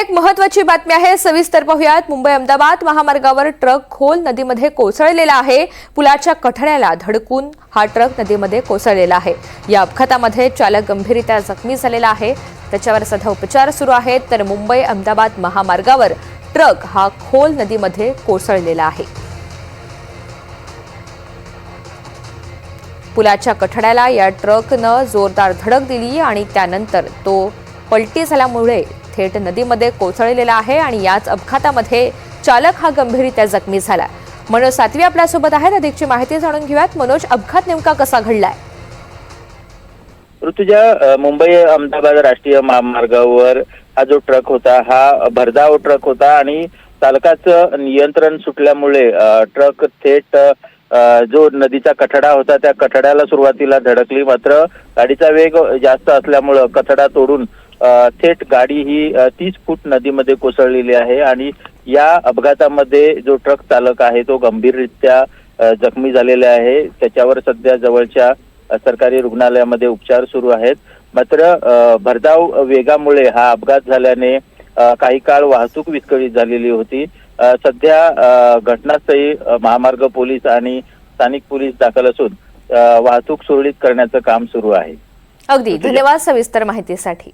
एक महत्वाची बातमी आहे. सविस्तर पाहूयात. मुंबई अहमदाबाद महामार्गावर ट्रक खोल नदीमध्ये कोसळलेला आहे. पुलाच्या कठड्याला धडकून हा ट्रक नदीमध्ये कोसळलेला आहे. या अपघातामध्ये चालक गंभीररित्या जखमी झालेला आहे. त्याच्यावर सध्या उपचार सुरू आहेत. तर मुंबई अहमदाबाद महामार्गावर ट्रक हा खोल नदीमध्ये कोसळलेला आहे. पुलाच्या कठड्याला या ट्रकनं जोरदार धडक दिली आणि त्यानंतर तो पलटी झाल्यामुळे थेट नदीमध्ये कोसळलेला आहे आणि याच अपघातामध्ये चालक हा गंभीररित्या जखमी झाला मनोज सातवी आपल्यासोबत आहेत. अधिकची माहिती जाणून घेऊयात. मनोज अपघात नेमका कसा घडलाय? ऋतुजा मुंबई अहमदाबाद राष्ट्रीय महामार्गावर हा जो ट्रक होता हा भरधाव ट्रक होता आणि चालकाचं नियंत्रण सुटल्यामुळे ट्रक थेट जो नदीचा कठडा होता त्या कठड्याला सुरुवातीला धडकली. मात्र गाडीचा वेग जास्त असल्यामुळं कठडा तोडून थेट गाडी ही तीस फूट नदीमध्ये कोसळलेली आहे आणि या अपघातामध्ये जो ट्रक चालक आहे तो गंभीररित्या जखमी झालेला आहे. त्याच्यावर सध्या जवळच्या सरकारी रुग्णालयामध्ये उपचार सुरू आहेत. मात्र भरधाव वेगामुळे हा अपघात झाल्याने काही काळ वाहतूक विस्कळीत झालेली होती. सध्या घटनास्थळी महामार्ग पोलीस आणि स्थानिक पोलीस दाखल असून वाहतूक सुरळीत करण्याचं काम सुरू आहे. अगदी. धन्यवाद सविस्तर माहितीसाठी.